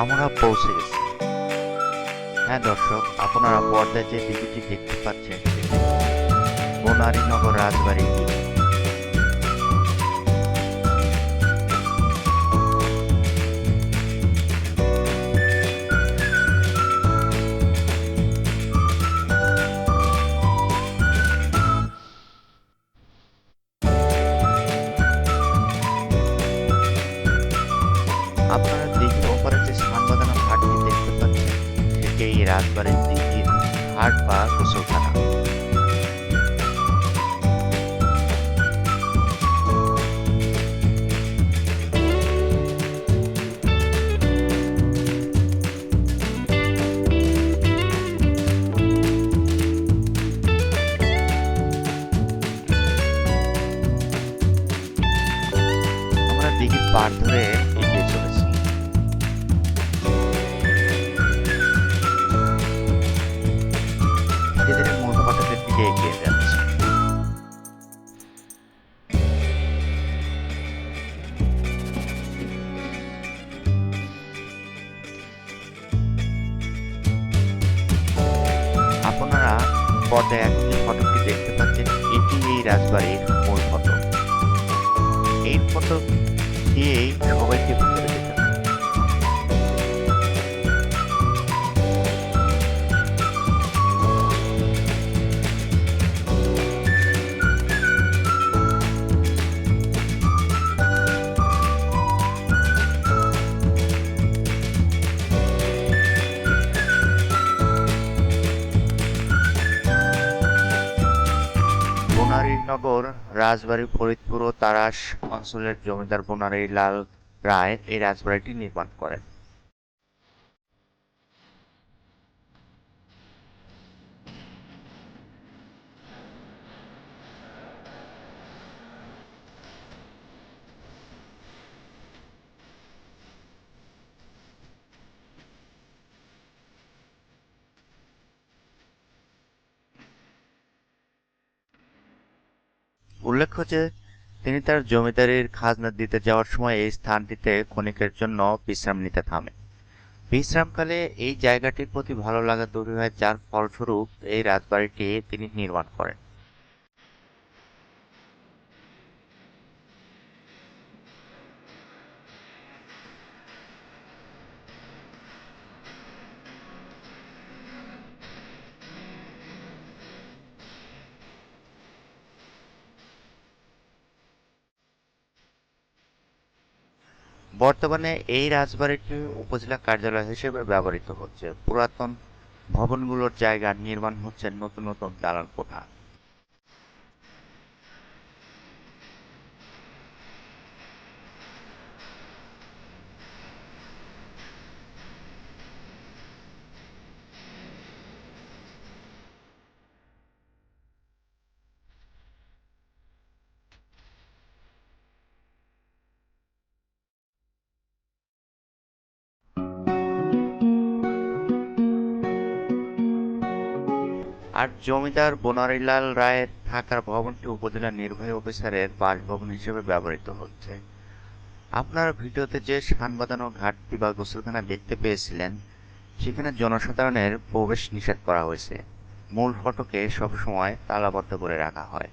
আমরা পৌঁছে গেছি। হ্যাঁ দর্শক, আপনারা পর্দায় যে ভিডিওটি দেখতে পাচ্ছেন সেটি বনারীনগর রাজবাড়ির দিকে আপনারা এই রাজবাড়ির দিঘির ঘাট বা গোসলখানা আমরা দিঘির পার ধরে পর্দায় এখন যে ফটকটি দেখতে পাচ্ছেন, এটি এই রাজবাড়ির মূল ফটক এই ফটক দিয়েই সবাইকে ভিতরে হবে রাজবাড়ী ফরিদপুর ও তারাস অঞ্চলের জমিদার বোনারী লাল রায় এই রাজবাড়িটি নির্মাণ করেন। উল্লেখ্য যে, তিনি তার জমিদারির খাজনা দিতে যাওয়ার সময় এই স্থানটিতে ক্ষণিকের জন্য বিশ্রাম নিতে থামেন। বিশ্রামকালে এই জায়গাটির প্রতি ভালো লাগা তৈরি হয় যার ফলস্বরূপ এই রাজবাড়িটি তিনি নির্মাণ করেন। বর্তমানে এই রাজবাড়িটি উপজেলা কার্যালয় হিসেবে ব্যবহৃত হচ্ছে। পুরাতন ভবনগুলোর জায়গা নির্মাণ হচ্ছে নতুন নতুন দালান কোঠা। আর জমিদার বনারীলাল রায়ের থাকার ভবনটি উপজেলা নির্বাহী অফিসারের বাসভবন হিসেবে ব্যবহৃত হচ্ছে। আপনার ভিডিওতে যে সান বাঁধানো ঘাটটি বা গোসলখানা দেখতে পেয়েছিলেন, সেখানে জনসাধারণের প্রবেশ নিষেধ করা হয়েছে। মূল ফটকে সবসময় তালাবদ্ধ করে রাখা হয়।